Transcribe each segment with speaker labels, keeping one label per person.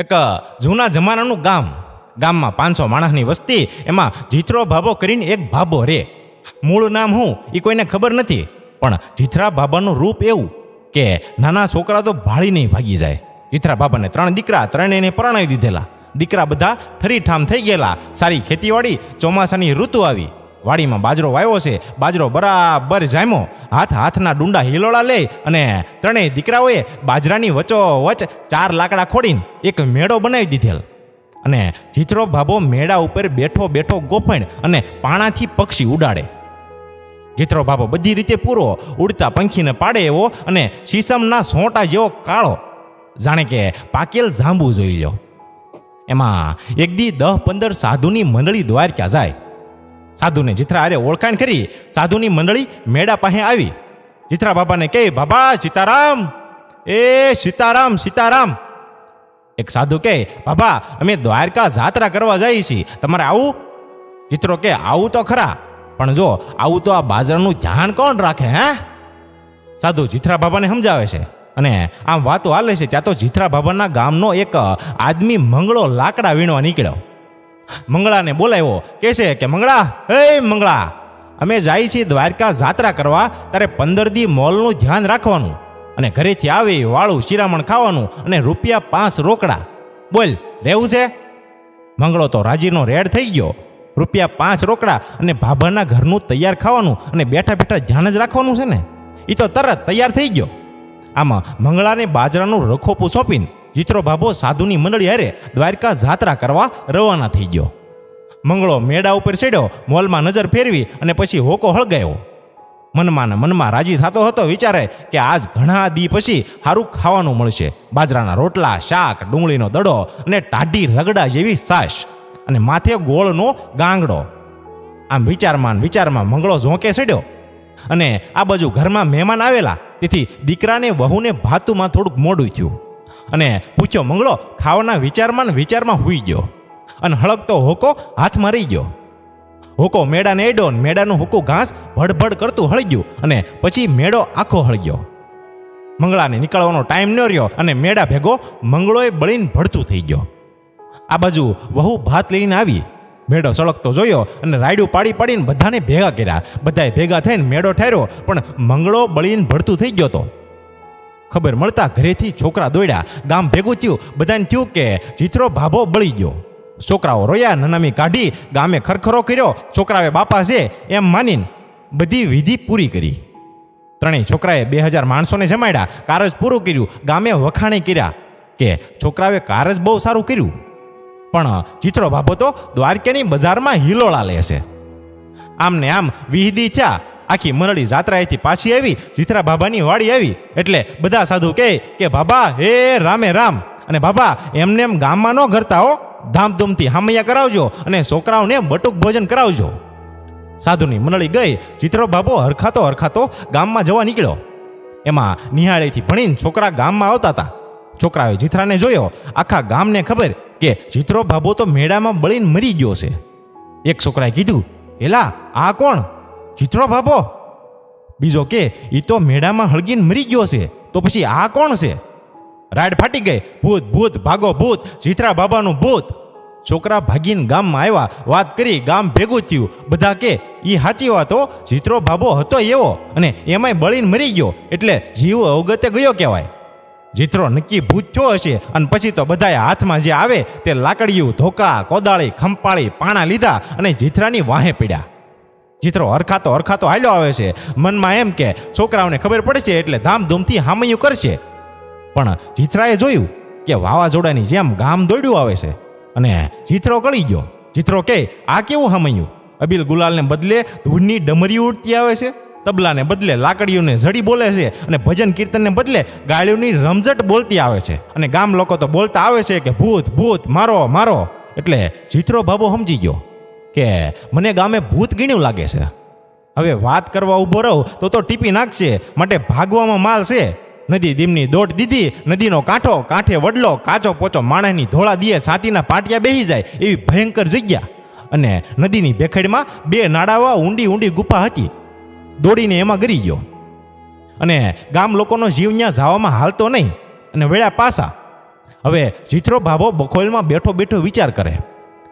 Speaker 1: એક જૂના જમાનાનું ગામ. ગામમાં પાંચસો માણસની વસ્તી, એમાં જીથરો ભાભો કરીને એક ભાભો રે. મૂળ નામ હું એ કોઈને ખબર નથી. પણ જીથરા બાબાનું રૂપ એવું કે નાના છોકરા તો ભાળી નહીં ભાગી જાય. જીથરા બાબાને ત્રણ દીકરા, ત્રણેયને પરણાવી દીધેલા. દીકરા બધા ઠરીઠામ થઈ ગયેલા. સારી ખેતીવાડી, ચોમાસાની ઋતુ આવી. વાડીમાં બાજરો વાવ્યો છે. બાજરો બરાબર જામ્યો. હાથ હાથના ડુંડા હિલોળા લે અને ત્રણેય દીકરાઓએ બાજરાની વચ્ચો વચ ચાર લાકડા ખોડીને એક મેળો બનાવી દીધેલ. અને ચિત્રો ભાભો મેળા ઉપર બેઠો બેઠો ગોફણ અને પાણાથી પક્ષી ઉડાડે. ચિત્રો ભાભો બધી રીતે પૂરો, ઉડતા પંખીને પાડે એવો અને શીશમના સોંટા જેવો કાળો. જાણે કે પાકેલ જાંબુ જોઈ લો એમાં એક દી દહ પંદર સાધુની મંડળી દ્વારકા જાય. સાધુને જીથરા આરે ઓળખાણ કરી સાધુની મંડળી મેળા પાસે આવી. જીથરા બાબાને કહે, બાબા, સીતારામ. એ સીતારામ સીતારામ. એક સાધુ કહે, બાબા, અમે દ્વારકા જાત્રા કરવા જઈએ છીએ. તમારે આવું? ચિત્રો કે આવું તો ખરા, પણ જો આવું તો આ બાજરાનું ધ્યાન કોણ રાખે, હે? સાધુ જીથરા બાબાને સમજાવે છે અને આમ વાતો હાલે છે, ત્યાં તો જીથરા બાબાના ગામનો એક આદમી મંગળો લાકડા વીણવા નીકળ્યો. મંગળાને બોલાવ્યો. કે છે કે, મંગળા, હે મંગળા, અમે જાય છીએ દ્વારકા જાત્રા કરવા, તારે પંદર દી મોલનું ધ્યાન રાખવાનું અને ઘરેથી આવી વાળું શિરામણ ખાવાનું અને રૂપિયા પાંચ રોકડા. બોલ, રહેવું છે? મંગળો તો રાજીનો રેડ થઈ ગયો. રૂપિયા પાંચ રોકડા અને ભાભાના ઘરનું તૈયાર ખાવાનું અને બેઠા બેઠા ધ્યાન જ રાખવાનું છે ને? એ તો તરત તૈયાર થઈ ગયો. આમાં મંગળાને બાજરાનું રખોપું સોંપીને જીતરો ભાભો સાધુની મંડળી હારે દ્વારકા જાત્રા કરવા રવાના થઈ ગયો. મંગળો મેળા ઉપર ચડ્યો, મોલમાં નજર ફેરવી અને પછી હોકો હળગાયો. મનમાં મનમાં રાજી થતો હતો, વિચારે કે આજ ઘણા દી પછી સારું ખાવાનું મળશે. બાજરાના રોટલા, શાક, ડુંગળીનો દડો અને ટાઢી રગડા જેવી સાશ અને માથે ગોળનો ગાંગડો. આમ વિચારમાં વિચારમાં મંગળો ઝોંકે ચડ્યો અને આ બાજુ ઘરમાં મહેમાન આવેલા. તેથી દીકરાને, વહુને ભાતુમાં થોડુંક મોડું થયું. અને પૂછ્યો, મંગળો, ખાવાના વિચારમાં ને વિચારમાં હુઈ ગયો અને હળગતો હોકો હાથમાં રહી ગયો. હોકો મેળાને એડો ને મેળાનું હુકું ઘાસ ભડભડ કરતું હળગ્યું અને પછી મેળો આખો હળગ્યો મંગળાને નીકળવાનો ટાઈમ ન રહ્યો અને મેળા ભેગો મંગળોએ બળીને ભડતું થઈ ગયો. આ બાજુ વહુ ભાત લઈને આવી. મેળો સળગતો જોયો અને રાયડું પાડી પાડીને બધાને ભેગા કર્યા. બધાએ ભેગા થઈને મેળો ઠેર્યો, પણ મંગળો બળીને ભડતું થઈ ગયો તો. ખબર મળતા ઘરેથી છોકરા દોડ્યા. ગામ ભેગું થયું. બધાને થયું કે જીથરો ભાભો બળી ગયો. છોકરાઓ રોયા, નનામી કાઢી, ગામે ખરખરો કર્યો. છોકરાએ બાપા છે એમ માનીને બધી વિધિ પૂરી કરી. ત્રણેય છોકરાએ બે હજાર માણસોને જમાડ્યા. કારજ પૂરું કર્યું. ગામે વખાણે કર્યા કે છોકરાએ કારજ બહુ સારું કર્યું. પણ ચિત્રો બાબતો દ્વારકાની બજારમાં હિલોળા લે છે. આમ ને આમ વિહિદી થયા. આખી મંડળી જાત્રાએથી પાછી આવી, જીતરા બાબાની વાડી આવી. એટલે બધા સાધુ કહે કે, બાબા, હે રામે રામ. અને બાબા, એમને એમ ગામમાં ન કરતા હો. ધામધૂમથી હામૈયા કરાવજો અને છોકરાઓને બટુક ભોજન કરાવજો. સાધુની મંડળી ગઈ ચિત્રો બાબો હરખાતો હરખાતો ગામમાં જવા નીકળ્યો. એમાં નિહાળેથી ભણીને છોકરા ગામમાં આવતા હતા. છોકરાએ જીથરાને જોયો, આખા ગામને ખબર કે ચિત્રો બાબો તો મેળામાં બળીને મરી ગયો છે. એક છોકરાએ કીધું, એલા, આ કોણ? જીથરો ભાભો. બીજો કે એ તો મેળામાં હળગીને મરી ગયો છે, તો પછી આ કોણ છે? રાડ ફાટી ગઈ. ભૂત ભૂત, ભાગો ભૂત, જીથરા બાબાનું ભૂત. છોકરા ભાગીને ગામમાં આવ્યા, વાત કરી, ગામ ભેગું થયું. બધા કે એ સાચી વાતો ચિત્રો જીતરો બાબો હતો એવો, અને એમાંય બળીને મરી ગયો, એટલે જીવ અવગતે ગયો કહેવાય. જીતરો નક્કી ભૂત થયો હશે, અને પછી તો બધાએ હાથમાં જે આવે તે લાકડીયું, ધોકા, કોદાળી, ખંપાળી, પાણા લીધા, અને જીથરાની વાહે પડ્યા. જીતરો હરખાતો હરખાતો હાલ્યો આવે છે. મનમાં એમ કે, છોકરાઓને ખબર પડશે એટલે ધામધૂમથી હામયું કરશે. પણ જીથરાએ જોયું કે વાવાઝોડાની જેમ ગામ દોડ્યું આવે છે અને જીથરો ગળી ગયો. જીથરો કે, આ કેવું હામયું? અબિલ ગુલાલને બદલે ધૂળની ડમરી ઉડતી આવે છે? તબલાને બદલે લાકડીઓને ઝડી બોલે છે? અને ભજન કીર્તનને બદલે ગાળીઓની રમઝટ બોલતી આવે છે? અને ગામ લોકો તો બોલતા આવે છે કે, ભૂત ભૂત, મારો મારો. એટલે જીથરો બાબો સમજી ગયો. કે મને ગામે ભૂત ગીણ્યું લાગે છે. હવે વાત કરવા ઊભો રહું તો તો ટીપી નાખશે, માટે ભાગવામાં માલ છે. નદી દીમની દોટ દીધી, નદીનો કાંઠો, કાંઠે વડલો, કાચો પોચો માણસની ધોળા દીએ સાતીના પાટિયા બેસી જાય એવી ભયંકર જગ્યા. અને નદીની ભેખેડમાં બે નાડાવા ઊંડી ઊંડી ગુફા હતી. દોડીને એમાં ગરી ગયો. અને ગામ લોકોનો જીવ ત્યાં જવામાં હાલતો નહીં. અને વેળા પાસા. હવે જીથરો ભાભો બખોલમાં બેઠો બેઠો વિચાર કરે.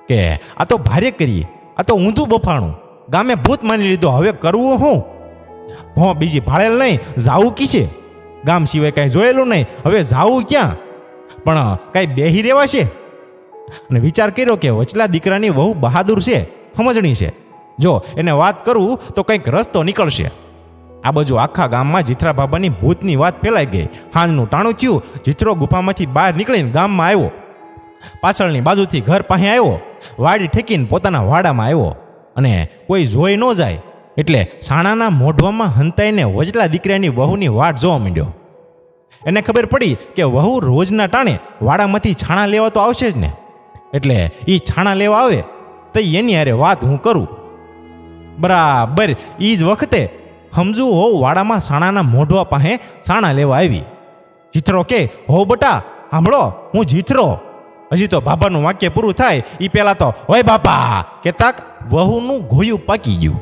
Speaker 1: કે આ તો ભારે કરીએ, આ તો ઊંધું બફાણું. ગામે ભૂત માની લીધું, હવે કરવું હું? ભો, બીજી ભાળેલ નહીં, જાવું કી છે? ગામ સિવાય કાંઈ જોયેલું નહીં, હવે જાવું ક્યાં? પણ કાંઈ બેહી રહેવા છે? અને વિચાર કર્યો કે વચલા દીકરાની વહુ બહાદુર છે, સમજણી છે. જો એને વાત કરું, તો કંઈક રસ્તો નીકળશે. આ બાજુ આખા ગામમાં જીથરા બાબાની ભૂતની વાત ફેલાઈ ગઈ. હાંજનું ટાણું થયું, જીથરો ગુફામાંથી બહાર નીકળીને ગામમાં આવ્યો. પાછળની બાજુથી ઘર પાસે આવ્યો. વાડી ઠેકીને પોતાના વાડામાં આવ્યો અને કોઈ જોઈ ન જાય એટલે સાણાના મોઢવામાં હંતાઈને વજલા દીકરાની વહુની વાટ જોવા માંડ્યો. એને ખબર પડી કે વહુ રોજના ટાણે વાડામાંથી છાણા લેવા તો આવશે જ ને. એટલે એ છાણા લેવા આવે તો એની હારે વાત હું કરું. બરાબર એ જ વખતે સમજુ હોવ વાડામાં સાણાના મોઢવા પાસે સાણા લેવા આવી. જીથરો કે, હો બટા, સાંભળો, હું જીથરો હજી તો બાબાનું વાક્ય પૂરું થાય એ પહેલાં તો હોય બાપા, કેતાક વહુનું ઘોયું પાકી ગયું.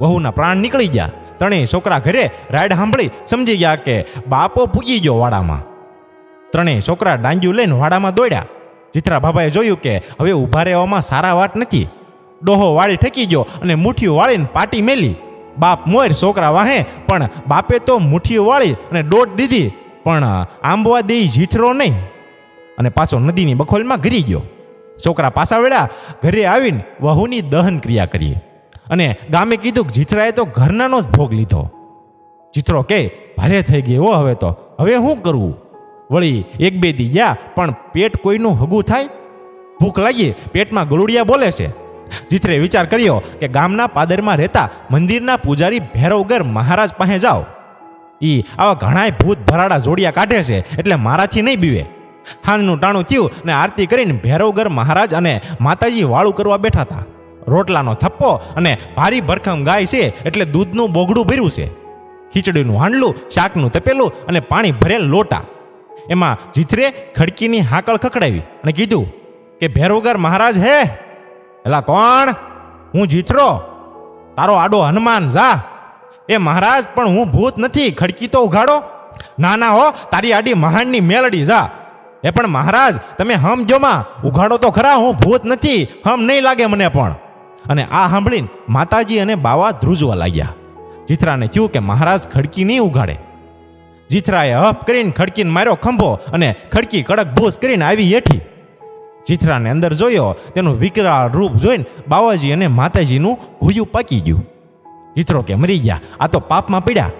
Speaker 1: વહુના પ્રાણ નીકળી ગયા. ત્રણેય છોકરા ઘરે રાડ સાંભળી સમજી ગયા કે બાપો પૂગી ગયો વાડામાં. ત્રણેય છોકરા ડાંગ્યું લઈને વાડામાં દોડ્યા. જીતરા બાબાએ જોયું કે હવે ઊભા રહેવામાં સારા વાટ નથી. ડોહો વાળી ઠકી ગયો અને મુઠ્ઠીઓ વાળીને પાટી મેલી. બાપ મોર છોકરા વાહે, પણ બાપે તો મુઠ્ઠીઓ વાળી અને દોટ દીધી. પણ આંબવા દે જીથરો નહીં. અને પાછો નદીની બખોલમાં ઘરી ગયો. છોકરા પાછા વેળા ઘરે આવીને વહુની દહન ક્રિયા કરી. અને ગામે કીધું કે જીથરાએ તો ઘરનાનો જ ભોગ લીધો. જીથરો કે, ભારે થઈ ગયો હવે તો. હવે શું કરવું? વળી, એક બે દી ગયા, પણ પેટ કોઈનું હગું થાય? ભૂખ લાગી, પેટમાં ગલુડિયા બોલે છે. જીથરે વિચાર કર્યો કે ગામના પાદરમાં રહેતા મંદિરના પૂજારી ભૈરવગર મહારાજ પાસે જાઓ. ઈ આવા ઘણાય ભૂત ભરાડા જોડિયા કાઢે છે, એટલે મારાથી નહીં બીવે. હાંજનું ટાણું થયું ને આરતી કરીને ભૈરવગર મહારાજ અને માતાજી વાળું કરવા બેઠા હતા. રોટલાનો થપ્પો અને ભારી ભરખમ ગાય છે એટલે દૂધનું બોગડું ભર્યું છે. ખીચડીનું હાંડલું, શાકનું તપેલું અને પાણી ભરેલ લોટા. એમાં જીથરે ખડકીની હાકળ ખખડાવી અને કીધું, કે ભેરોગર મહારાજ હે. એલા કોણ? હું જીથરો. તારો આડો હનુમાન જા. એ મહારાજ, પણ હું ભૂત નથી. ખડકી તો ઉઘાડો. ના ના હો, તારી આડી મહાનની મેલડી જા. એ પણ મહારાજ, તમે હમ જોમાં, ઉઘાડો તો ખરા, હું ભૂત નથી, હમ નહીં લાગે મને પણ. અને આ સાંભળીને માતાજી અને બાવા ધ્રુજવા લાગ્યા. જીથરાને થયું કે મહારાજ ખડકી નહીં ઉઘાડે. જીથરાએ હફ કરીને ખડકીને માર્યો ખંભો અને ખડકી કડક ભૂસ કરીને આવી હેઠી. જીથરાને અંદર જોયો, તેનું વિકરાળ રૂપ જોઈને બાવાજી અને માતાજીનું ઘૂયું પાકી ગયું. જીથરો કે મરી ગયા, આ તો પાપમાં પડ્યા.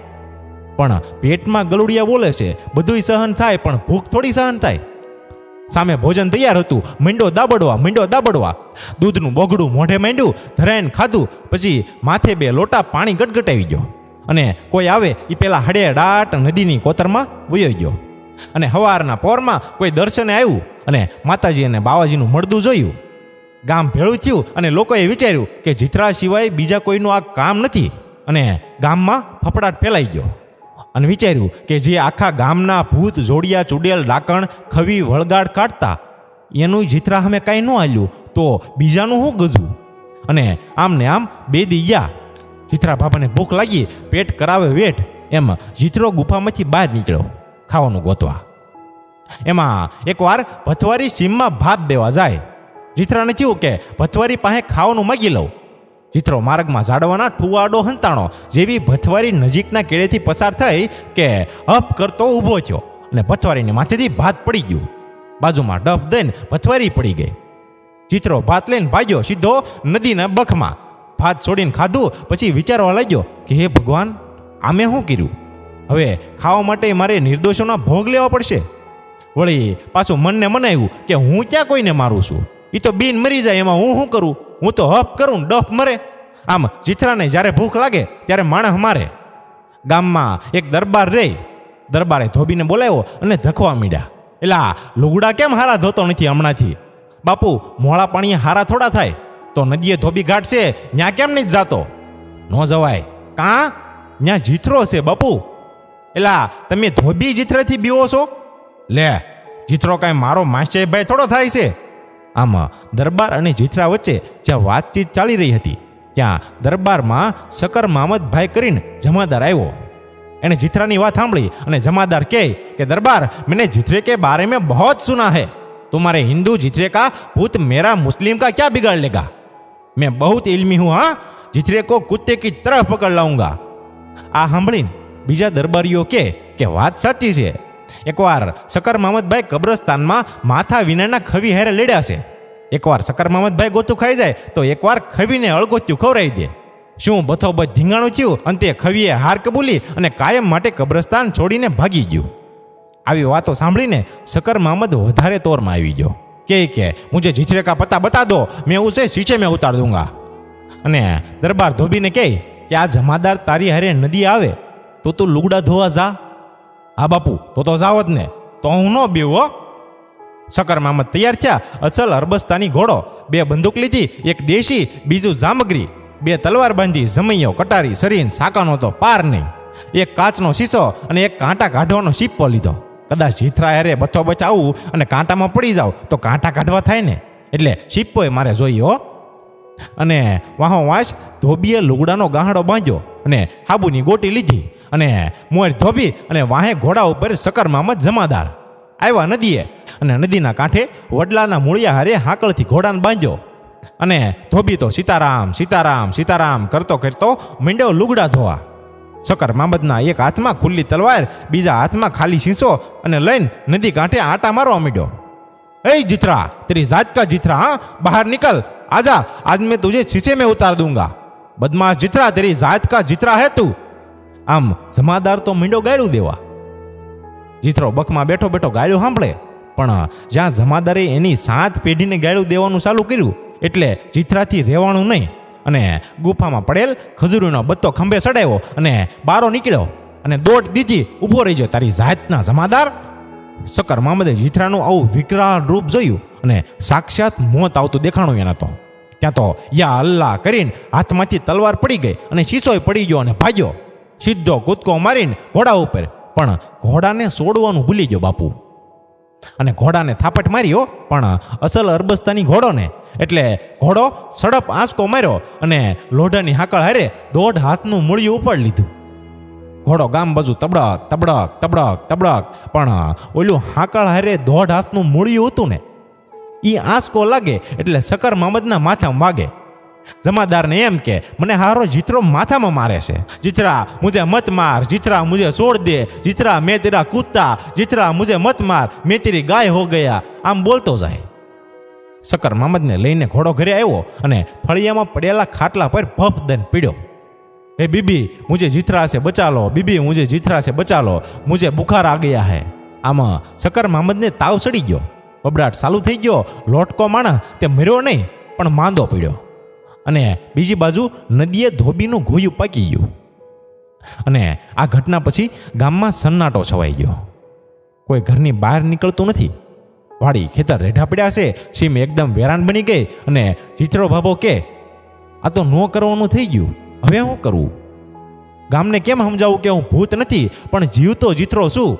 Speaker 1: પણ પેટમાં ગલુડિયા બોલે છે. બધુંય સહન થાય, પણ ભૂખ થોડી સહન થાય. સામે ભોજન તૈયાર હતું. મીંડો દાબડવા મીંડો દાબડવા. દૂધનું બોગડું મોઢે માંડ્યું, ધરાઈને ખાધું. પછી માથે બે લોટા પાણી ગટગટાવી ગયો. અને કોઈ આવે એ પેલા હડે ડાટ નદીની કોતરમાં વયો ગયો. અને હવારના પોરમાં કોઈ દર્શને આવ્યું અને માતાજી અને બાવાજીનું મળદું જોયું. ગામ ભેળું થયું અને લોકોએ વિચાર્યું કે જીથરા સિવાય બીજા કોઈનું આ કામ નથી. અને ગામમાં ફફડાટ ફેલાઈ ગયો. અને વિચાર્યું કે જે આખા ગામના ભૂત, જોડિયા, ચૂડેલ, લાકણ, ખવી, વળગાડ કાઢતા, એનું જીથરા અમે કાંઈ ન આલ્યું, તો બીજાનું શું ગજવું? અને આમ ને આમ બે દી ગયા જીથરા બાબાને ભૂખ લાગી, પેટ કરાવે વેઠ, એમ જીથરો ગુફામાંથી બહાર નીકળ્યો, ખાવાનું ગોતવા. એમાં એકવાર ભથવારી સીમમાં ભાત દેવા જાય. જીથરાને થયું કે ભથવારી પાસે ખાવાનું માગી લઉં. ચિત્રો માર્ગમાં ઝાડવાના ઠુવાડો હંતાણો જેવી ભથવારી નજીકના કેળેથી પસાર થઈ કે હપ કરતો ઊભો થયો અને ભથવારીને માથેથી ભાત પડી ગયું. બાજુમાં ડફ દઈને ભથવારી પડી ગઈ. ચિત્રો ભાત લઈને ભાગ્યો સીધો નદીના બખમાં. ભાત છોડીને ખાધું, પછી વિચારવા લાગ્યો કે હે ભગવાન, આમે શું કર્યું? હવે ખાવા માટે મારે નિર્દોષોના ભોગ લેવા પડશે. વળી પાછું મનને મનાવ્યું કે હું ક્યાં કોઈને મારું છું? એ તો બિન મરી જાય, એમાં હું શું કરું? હું તો હપ કરું ડફ મરે. આમ ચિથરાને જ્યારે ભૂખ લાગે ત્યારે માણસ મારે. ગામમાં એક દરબાર રે. દરબારે ધોબીને બોલાવ્યો અને ધખવા મીડ્યા. એલા, લુગડા કેમ હારા ધોતો નથી હમણાંથી? બાપુ મોળા પાણીએ હારા થોડા થાય. તો નદીએ ધોબી ઘાટ છે ત્યાં કેમ નહીં જાતો? ન જવાય. કાં? ત્યાં જીથરો છે બાપુ. એલા, તમે ધોબી જીથરેથી બીવો છો? લે, જીથરો કાંઈ મારો માસ્ટરભાઈ થોડો થાય છે. આમ દરબાર અને જીથરા વચ્ચે જ્યાં વાતચીત ચાલી રહી હતી ત્યાં દરબારમાં શકર મામદભાઈ કરીને જમાદાર આવ્યો એણે જીથરાની વાત સાંભળી અને જમાદાર કહે કે દરબાર मैंने જીથરે के बारे में बहुत सुना है तुम्हारे हिंदू जीथरे का भूत मेरा मुस्लिम का क्या बिगाड़ लेगा मैं बहुत इल्मी हूँ हाँ जीथरे को कुत्ते की तरह पकड़ लाऊंगा આ સાંભળીને બીજા દરબારીઓ કે કે વાત સાચી છે એકવાર સકર મામદભાઈ કબ્રસ્તાનમાં માથા વિનાના ખવી હારે લડ્યા છે. એકવાર સકર મામદભાઈ ગોતું ખાઈ જાય, તો એકવાર ખવીને અળગોત્યું ખવડાવી દે. શું બથોબથ ધીંગાણું થયું? અંતે ખવીએ હાર કબૂલી અને કાયમ માટે કબ્રસ્તાન છોડીને ભાગી ગયું. આવી વાતો સાંભળીને સકર મામદ વધારે તોરમાં આવી ગયો. કે કે, મુજે જીથરે કા પતા બતા દો, મેં ઉસે સીચે મેં ઉતાર દઉંગા અને દરબાર ધોબીને કહે કે, આ જમાદાર તારી હારે નદી આવે, તો તું લુગડા ધોવા જા. હા બાપુ, તો તો જાવ જ ને. તો હું ન બીવો સકર મામદ તૈયાર થયા, અસલ અરબસ્તાની ઘોડો, બે બંદૂક લીધી, એક દેશી, બીજું જામગરી. બે તલવાર બાંધી, જમૈયો, કટારી સરીન સાકાનો તો પાર નહીં. એક કાચનો શીશો અને એક કાંટા કાઢવાનો શીપો લીધો. કદાચ જીથરા હેરે બચો બચ આવું અને કાંટામાં પડી જાવ, તો કાંટા કાઢવા થાય ને. એટલે શીપોય મારે જોઈએ, હો. અને વાહો વાંસ, ધોબીએ લુગડાનો ગાહડો બાંધ્યો અને હાબુની ગોટી લીધી. અને મોર ધોબી અને વાહે ઘોડા ઉપર સકરમામાં જમાદાર. આવ્યા નદીએ અને નદીના કાંઠે વડલાના મૂળિયા હારે હાકળથી ઘોડાને બાંધ્યો. અને ધોબી તો સીતારામ સીતારામ સીતારામ કરતો કરતો મીંડો લુગડા ધોવા. સકર મામદના એક હાથમાં ખુલ્લી તલવાર, બીજા હાથમાં ખાલી શીશો અને લઈને નદી કાંઠે આટા મારવા મીડ્યો. એ જીથરા, તેરી જાતકા જીથરા, હા? બહાર નીકળ. આજા, આજ મેં તુજે શીશે મેં ઉતાર દુંગા. બદમાશ જીથરા, તેરી જાત કા જીથરા હે તું? આમ જમાદાર તો મીંડો ગાળ્યું દેવા. જીથરો બકમાં બેઠો બેઠો ગાળ્યું સાંભળે. પણ જ્યાં જમાદારે એની સાત પેઢીને ગાળ્યું દેવાનું ચાલુ કર્યું, એટલે જીથરાથી રહેવાનું નહીં. અને ગુફામાં પડેલ ખજૂરીનો બત્તો ખંભે સડાયો અને બારો નીકળ્યો. અને દોટ દીધી ઊભો રહી ગયો. તારી જાતના જમાદાર. સકર મામદે જીથરાનું આવું વિકરાળ રૂપ જોયું અને સાક્ષાત મોત આવતું દેખાણું એના તો. ત્યાં તો યા અલ્લાહ કરીને હાથમાંથી તલવાર પડી ગઈ અને શીશોય પડી ગયો અને ભાગ્યો. સીધો કૂદકો મારીને ઘોડા ઉપર. પણ ઘોડાને સોડવાનું ભૂલી ગયો બાપુ. અને ઘોડાને થાપટ માર્યો, પણ અસલ અરબસ્તાની ઘોડોને. એટલે ઘોડો સડપ આંસકો માર્યો અને લોઢાની હાકળ હારે દોઢ હાથનું મૂળિયું ઉપાડ લીધું. ઘોડો ગામ બાજુ તબડક તબડક તબડક તબડક. પણ ઓલું હાકળ હારે દોઢ હાથનું મૂળિયું હતું ને. એ આંસકો લાગે એટલે સકર મામદના માથામાં વાગે. જમાદારને એમ કે, મને હારો જીતરો માથામાં મારે છે. જીતરા મુજે મત માર, જીતરા મુજે છોડ દે, જીતરા મેં તેરા કૂદતા, જીતરા મુજે મત માર, મેં તેરી ગાય હો ગયા. આમ બોલતો જાય. સકર મામદને લઈને ઘોડો ઘરે આવ્યો અને ફળિયામાં પડેલા ખાટલા પર ભફ દન પીડ્યો. હે બીબી, મુજે જીતરા છે, બચાલો. બીબી, મુજે જીતરા છે, બચાલો. મુજે બુખાર આ ગયા હે. આમાં સકર મામદને તાવ ચડી ગયો. બબડાટ ચાલુ થઈ ગયો. લોટકો માણસ તે મર્યો નહીં, પણ માંદો પીડ્યો. અને બીજી બાજુ નદીએ ધોબીનું ઘોયું પાકી ગયું. અને આ ઘટના પછી ગામમાં સન્નાટો છવાઈ ગયો. કોઈ ઘરની બહાર નીકળતું નથી. વાડી ખેતર રેઢા પડ્યા છે, સીમ એકદમ વેરાન બની ગઈ અને ચિત્રો ભાભો કે, આ તો ન કરવાનું થઈ ગયું. હવે શું કરવું ગામને કેમ સમજાવું કે હું ભૂત નથી, પણ જીવતો જીતરો છું?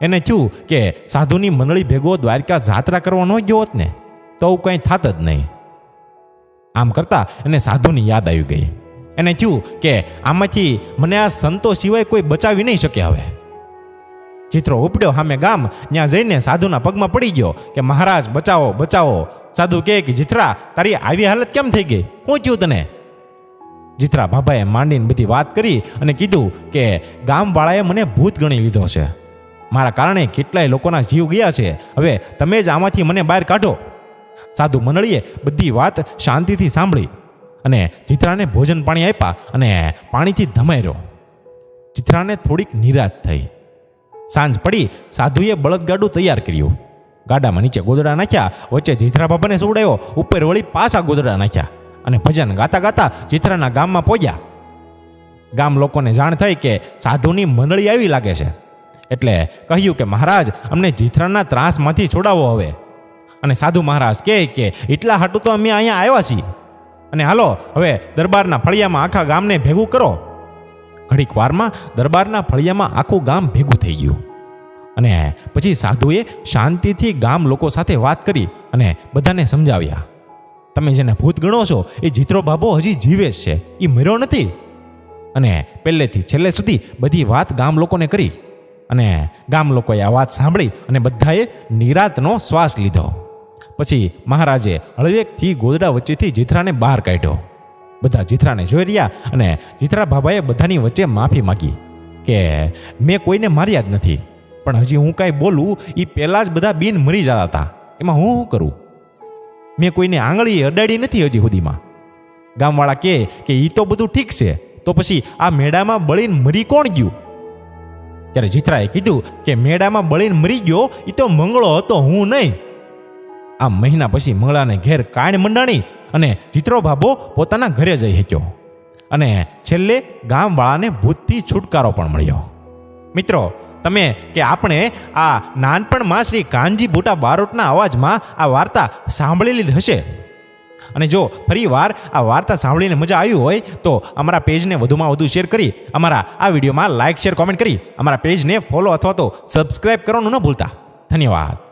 Speaker 1: એને થયું કે સાધુની મંડળી ભેગો દ્વારકા જાત્રા કરવા ન ગયો હોત ને, તો કંઈ થાત જ નહીં. આમ કરતા એને સાધુની યાદ આવી ગઈ. એને થયું કે આમાંથી મને આ સંતો સિવાય કોઈ બચાવી નહીં શકે હવે. ચિત્રો ઉપડ્યો સામે ગામ, ત્યાં જઈને સાધુના પગમાં પડી ગયો કે, મહારાજ, બચાવો બચાવો. સાધુ કહે કે જીથરા તારી આવી હાલત કેમ થઈ ગઈ? હું થયું તને? જીથરા બાબાએ માંડીને બધી વાત કરી અને કીધું કે, ગામવાળાએ મને ભૂત ગણી લીધો છે. મારા કારણે કેટલાય લોકોના જીવ ગયા છે. હવે તમે જ આમાંથી મને બહાર કાઢો. સાધુ મંડળીએ બધી વાત શાંતિથી સાંભળી અને ચિત્રાને ભોજન પાણી આપ્યા અને પાણીથી ધમાર્યો ચિત્રાને થોડીક નિરાશ થઈ. સાંજ પડી, સાધુએ બળદગાડું તૈયાર કર્યું. ગાડામાં નીચે ગોદડા નાખ્યા, વચ્ચે જીથરા બાબાને સુવડાયો ઉપર વળી પાછા ગોદડા નાખ્યા અને ભજન ગાતા ગાતા ચિત્રાના ગામમાં પહોંચ્યા. ગામ લોકોને જાણ થઈ કે સાધુની મંડળી આવી લાગે છે. એટલે કહ્યું કે મહારાજ, અમને જીથરાના ત્રાસમાંથી છોડાવો હવે. અને સાધુ મહારાજ કહે કે, એટલા હાટું તો અમે અહીંયા આવ્યા છીએ. અને હાલો, હવે દરબારના ફળિયામાં આખા ગામને ભેગું કરો. ઘડીક વારમાં દરબારના ફળિયામાં આખું ગામ ભેગું થઈ ગયું. અને પછી સાધુએ શાંતિથી ગામ લોકો સાથે વાત કરી અને બધાને સમજાવ્યા. તમે જેને ભૂત ગણો છો, એ જીતરો બાબો હજી જીવે છે. એ મર્યો નથી. અને પહેલેથી છેલ્લે સુધી બધી વાત ગામ લોકોને કરી. અને ગામ લોકોએ આ વાત સાંભળી અને બધાએ નિરાતનો શ્વાસ લીધો. પછી મહારાજે હળવેકથી ગોદડા વચ્ચેથી જીથરાને બહાર કાઢ્યો. બધા જીથરાને જોઈ રહ્યા અને જીથરા બાબાએ બધાની વચ્ચે માફી માગી કે મેં કોઈને માર્યા જ નથી. પણ હજી હું કાંઈ બોલું એ પહેલાં જ બધા બિન મરી જતા હતા. એમાં હું શું કરું? મેં કોઈને આંગળી અડાડી નથી હજી સુધીમાં. ગામવાળા કહે કે એ તો બધું ઠીક છે, તો પછી આ મેળામાં બળીને મરી કોણ ગયું? ત્યારે જીથરાએ કીધું કે મેળામાં બળીને મરી ગયો એ તો મંગળો હતો, હું નહીં. આ મહિના પછી મંગળાને ઘેર કાણ મંડાણી અને ચિત્રો બાબો પોતાના ઘરે જઈ શક્યો. અને છેલ્લે ગામવાળાને ભૂતથી છુટકારો પણ મળ્યો. મિત્રો, તમે કે આપણે આ નાનપણમાં શ્રી કાનજી બુટા બારોટના અવાજમાં આ વાર્તા સાંભળેલી જ હશે? અને જો ફરીવાર આ વાર્તા સાંભળીને મજા આવી હોય, તો અમારા પેજને વધુમાં વધુ શેર કરી, અમારા આ વિડીયોમાં લાઇક શેર, કોમેન્ટ કરી, અમારા પેજને ફોલો અથવા તો સબસ્ક્રાઇબ કરવાનું ન ભૂલતા. ધન્યવાદ.